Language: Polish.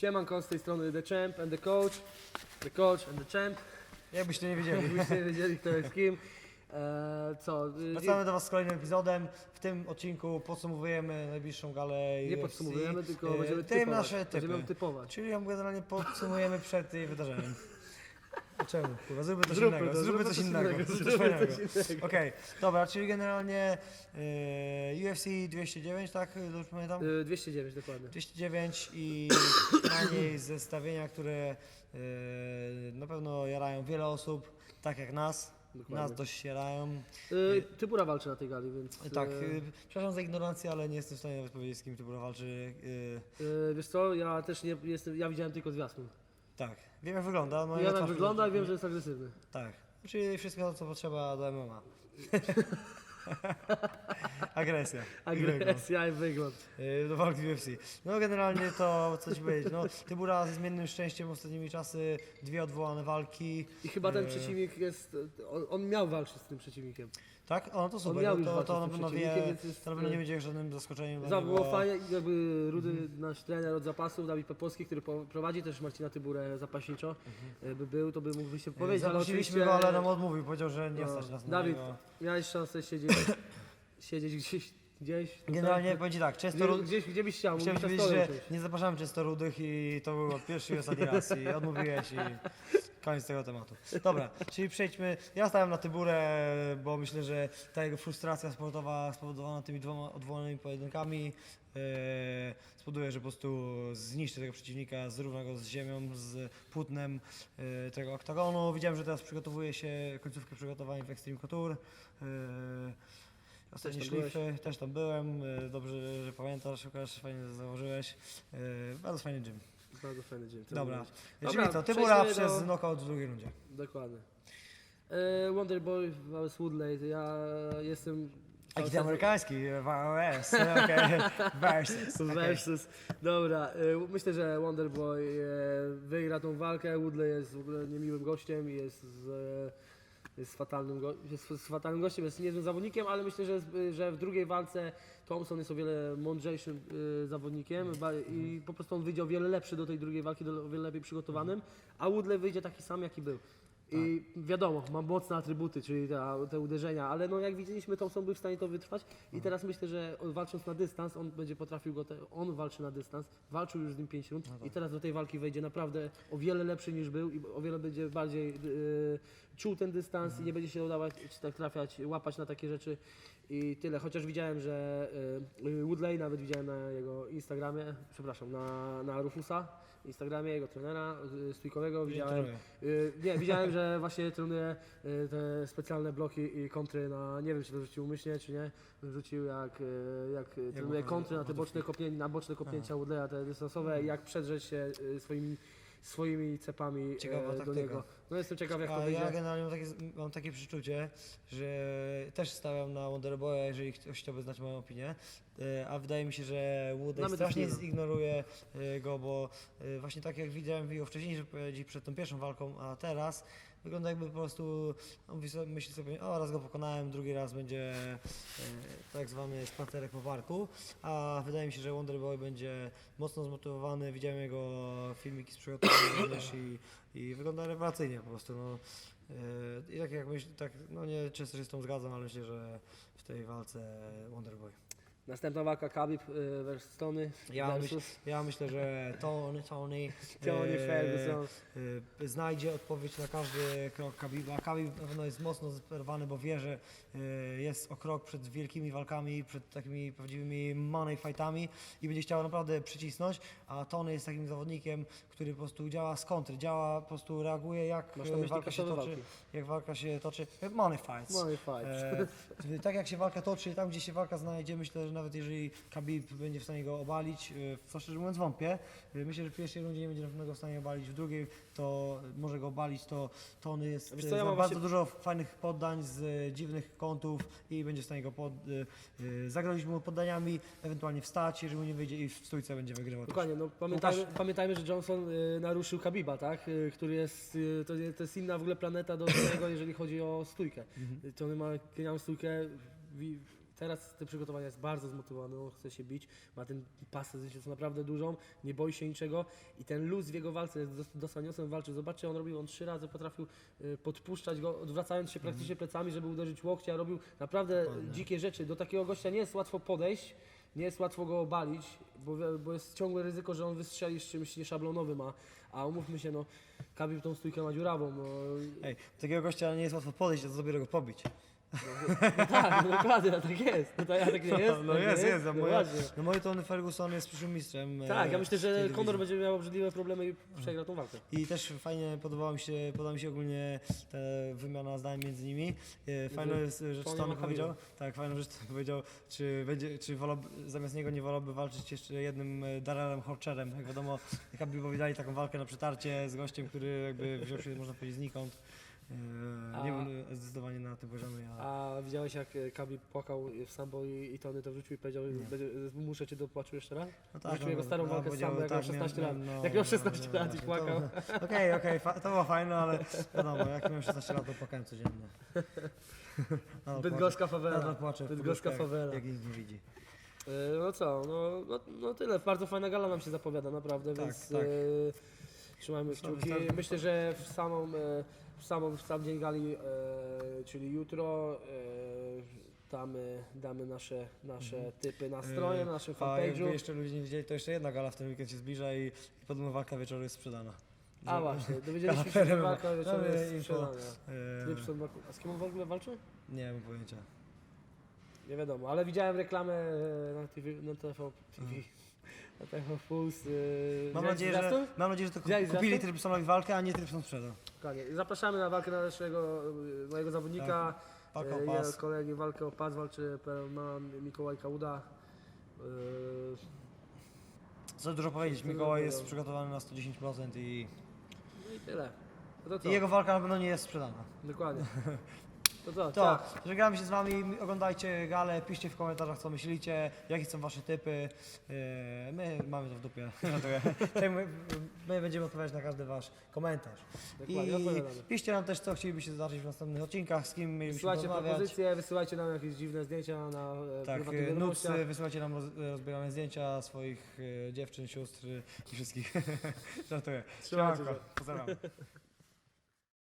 Siemanko, z tej strony The Champ and the Coach. The Coach and the Champ. Jakbyście nie wiedzieli. Jakbyście nie wiedzieli kto jest kim. Eee, co? y, Wracamy do Was z kolejnym epizodem. W tym odcinku podsumowujemy najbliższą galę Nie UFC. podsumujemy, tylko E, będziemy tym typować. nasze typy. Będziemy typować. Czyli ja generalnie podsumujemy przed tym wydarzeniem. Czemu? Kurwa, zróbmy coś Zróbmy innego. to, zróbmy coś innego. Zróbmy coś fajnego. innego. Okej, dobra, czyli generalnie e, UFC 209, tak? Dobrze pamiętam? Y, 209 dokładnie. 209 i na niej zestawienia, które e, na pewno jarają wiele osób, tak jak nas. Dokładnie. Nas dość jarają. Y, Typura walczy na tej gali, więc... Tak, y, y, przepraszam za ignorancję, ale nie jestem w stanie nawet powiedzieć, z kim Tybura walczy. Y, y, Wiesz co, ja też nie jestem, ja widziałem tylko zwiastun. tak, wiem jak wygląda. No Ja tak twarz wygląda i wiem, że jest agresywny. Tak, czyli wszystko co potrzeba do MMA. Agresja. Agresja i wygląd. Y, Do walki w UFC. No generalnie to co ci powiedzieć, no Tybura ze zmiennym szczęściem ostatnimi czasy, dwie odwołane walki. I chyba ten Y, przeciwnik jest, on, on miał walczyć z tym przeciwnikiem. Tak? O, no to super, miał no już to, walczyć to na pewno wie, więc jest, to na pewno y, nie będzie żadnym zaskoczeniem. dla Za niego. było fajnie jakby Rudy, nasz trener od zapasów, Dawid Pepolski, który po- prowadzi też Marcina Tyburę zapaśniczo, e, by był, to by mógł się wypowiedzieć, ale Zaprosiliśmy oczywiście... go, ale nam odmówił, powiedział, że nie no, stać nas na Dawid, niego. miałeś szansę siedzieć, siedzieć gdzieś, gdzieś tutaj? Generalnie będzie tak, często Gdzie, gdzieś, gdzie byś chciał, chciałem mógłbyś na powiedzieć, stole że usiąść. nie zapraszamy często rudych i to był pierwszy i ostatni raz i odmówiłeś i koniec tego tematu. Dobra, czyli przejdźmy, ja stałem na Tyburę, bo myślę, że ta jego frustracja sportowa spowodowana tymi dwoma odwołanymi pojedynkami e, spowoduje, że po prostu zniszczy tego przeciwnika, zrówna go z ziemią, z płótnem e, tego oktagonu. Widziałem, że teraz przygotowuje się końcówkę przygotowań w Extreme Couture. Ostatnie Też byłeś. szlify, też tam byłem, dobrze, że pamiętasz, Łukasz, fajnie założyłeś. Bardzo fajny gym. Bardzo fajny dzień. to Dobra, czyli Dobra, co, Tybura przejdźmy przez do- knockout w drugiej rundzie. Dokładnie. E, Wonderboy vs Woodley, ja jestem... Jaki ty amerykański, VS, okej, versus. okej. Versus. Dobra, y, myślę, że Wonderboy y, wygra tą walkę. Woodley jest w ogóle niemiłym gościem i jest z, y, jest fatalnym, go, jest z fatalnym gościem, jest niezłym zawodnikiem, ale myślę, że, że w drugiej walce Thompson jest o wiele mądrzejszym y, zawodnikiem ba- i po prostu on wyjdzie o wiele lepszy do tej drugiej walki, do, o wiele lepiej przygotowanym, a Woodley wyjdzie taki sam, jaki był. I wiadomo, ma mocne atrybuty, czyli ta, te uderzenia, ale no jak widzieliśmy, Thompson był w stanie to wytrwać i teraz myślę, że walcząc na dystans, on będzie potrafił go, te, on walczy na dystans, walczył już z nim 5 rund i teraz do tej walki wejdzie naprawdę o wiele lepszy niż był i o wiele będzie bardziej yy, czuł ten dystans i nie będzie się udawać tak trafiać, łapać na takie rzeczy i tyle. Chociaż widziałem, że yy, Woodley, nawet widziałem na jego Instagramie, przepraszam, na, na Rufusa, Instagramie jego trenera yy, stójkowego, widziałem, yy, nie, widziałem, że właśnie trenuje yy, te specjalne bloki i kontry na, nie wiem czy to rzucił umyślnie czy nie, rzucił jak, jak trenuje kontry na te boczne kopnięcia, na boczne kopnięcia Woodleya, te dystansowe i jak przedrzeć się swoimi, swoimi cepami Ciekawa yy, do taktyka. niego. No jestem ciekaw jak to A wyjdzie. ja generalnie mam takie, mam takie przeczucie, że też stawiam na Wonderboya, jeżeli ktoś chciałby znać moją opinię, e, a wydaje mi się, że Woodley Mamy strasznie zignoruje e, go, bo e, właśnie tak jak widziałem w jego wcześniejszej wypowiedzi przed tą pierwszą walką, a teraz wygląda jakby po prostu, on mówi sobie, myśli sobie, o raz go pokonałem, drugi raz będzie e, tak zwany spacerek po parku, a wydaje mi się, że Wonderboy będzie mocno zmotywowany, widziałem jego filmiki z przygotowania również i, i wygląda rewelacyjnie po prostu, no. I tak jak myślę, tak, no nie często się z tą zgadzam, ale myślę, że w tej walce Wonderboy. Następna walka Khabib yy, versus Tony Ja, myśl, versus ja myślę, że Tony, Tony, Tony yy, Ferguson. yy, znajdzie odpowiedź na każdy krok Kabiba. Kabib na pewno jest mocno zerwany, bo wie, że yy, jest o krok przed wielkimi walkami, przed takimi prawdziwymi money fightami i będzie chciał naprawdę przycisnąć, a Tony jest takim zawodnikiem, który po prostu działa z kontry, działa, po prostu reaguje jak Masz na myśli walka się kasowe toczy, walki? jak walka się toczy, money fights. Money fights. E, tak jak się walka toczy, tam gdzie się walka znajdzie, myślę, że nawet jeżeli Khabib będzie w stanie go obalić, e, w co szczerze mówiąc wątpię, e, myślę, że w pierwszej rundzie nie będzie na pewno go w stanie obalić, w drugiej to może go obalić, to Tony jest, Wiesz e, co, ja mam bardzo właśnie- dużo fajnych poddań z e, dziwnych kątów i będzie w stanie go pod, e, e, zagrozić mu poddaniami, ewentualnie wstać, jeżeli mu nie wyjdzie i w stójce będzie wygrywał. też. Dokładnie, no pamiętajmy, pamiętajmy, że Johnson y, naruszył Kabiba, tak? Y, który jest, y, to, je- to jest inna w ogóle planeta do tego, jeżeli chodzi o stójkę. Mhm. To on ma genialną stójkę, wi- Teraz te przygotowania jest bardzo zmotywowany, on chce się bić, ma ten pasę z co naprawdę dużą, nie boi się niczego i ten luz w jego walce jest dos- dostaniosem walczy. Zobaczcie, on robił, on trzy razy potrafił y, podpuszczać go, odwracając się praktycznie plecami, żeby uderzyć łokcia, robił naprawdę Dokładnie. dzikie rzeczy. Do takiego gościa nie jest łatwo podejść, nie jest łatwo go obalić, bo, bo jest ciągłe ryzyko, że on wystrzeli z czymś nieszablonowym, a, a umówmy się, no, Khabib tą stójkę ma dziurawą. No, Ej, do takiego gościa nie jest łatwo podejść, a to dopiero go pobić. No tak, no dokładnie, no tak jest. No, tak, tak nie jest? No tak jest, jest. No No, moje, właśnie. no moi Tony Ferguson jest przyszłym mistrzem. Tak, e, ja myślę, że dywizji. będzie miał obrzydliwe problemy i przegra tą walkę. I też fajnie podobała mi się, podoba mi się ogólnie ta wymiana zdań między nimi. E, Fajna Między jest rzecz, Tony powiedział, tak, fajną rzecz powiedział, czy, będzie, czy wolałby, zamiast niego nie wolałby walczyć jeszcze jednym e, Darrellem Horcherem. Jak wiadomo, Khabibowi dali taką walkę na przetarcie z gościem, który jakby wziął się, można powiedzieć, znikąd. E, Nie był zdecydowanie na tym poziomie. A... A widziałeś jak e, Khabib płakał w Sambo i, i Tony to wrzucił i powiedział, będzie, muszę cię dopłacić jeszcze raz? No Wrócił jego starą walkę z Sambo, jak miał tak, 16 lat. no, Jak miał no, 16 no, lat i płakał. Okej, okej, fa- to było fajne, ale wiadomo, jak miałem 16 lat, to płakałem codziennie. Bydgoska płaczę- Nadal fawela. płaczę Bydgoska fawela. Jak nikt nie widzi. E, No co, no, no, no tyle. Bardzo fajna gala nam się zapowiada, naprawdę, Tak, więc tak. E, trzymajmy kciuki. Myślę, że w samą, e, w samą w sam dzień gali, e, czyli jutro, e, damy, nasze, nasze typy nastroje na naszym A jakby fanpage'u. jeszcze ludzie nie widzieli, to jeszcze jedna gala w ten weekend się zbliża i, i podobno walka wieczoru jest sprzedana. A właśnie, dowiedzieliśmy się, że walka wieczorem Mamy jest sprzedana. A z kim on w ogóle walczył? nie mam pojęcia. Nie wiadomo, ale widziałem reklamę na TV, na TV, TV Puls. e, Mhm. Mam nadzieję, że, mam nadzieję, że to Widziałeś kupili zwiastun? Trypsonowi walkę, a nie Trypson sprzedał. Dokładnie. Zapraszamy na walkę na naszego e, mojego zawodnika. Walka E, o ja pas. Walkę o pas walczy Perelman Mikołaj Kauda. E, Co dużo powiedzieć, Mikołaj jest przygotowany na 110% i, No i tyle. No to co? i jego walka na pewno nie jest sprzedana. Dokładnie. To co? To, Ciao. żegnamy się z wami, oglądajcie galę, piszcie w komentarzach co myślicie, jakie są wasze typy. Yy, My mamy to w dupie. Żartuję. Tak, my, my będziemy odpowiadać na każdy wasz komentarz. Dokładnie, I odpowiadamy. piszcie nam też co chcielibyście zobaczyć w następnych odcinkach, z kim mielibyśmy Wysyłajcie porozmawiać. propozycje, wysyłajcie nam jakieś dziwne zdjęcia na e, Tak, prywatnych yy, wiadomościach. nucy, wysyłajcie nam roz, rozbierane zdjęcia swoich yy, dziewczyn, sióstr i wszystkich. Żartuję. Trzymajcie Siemanko, się. Pozdrawiam.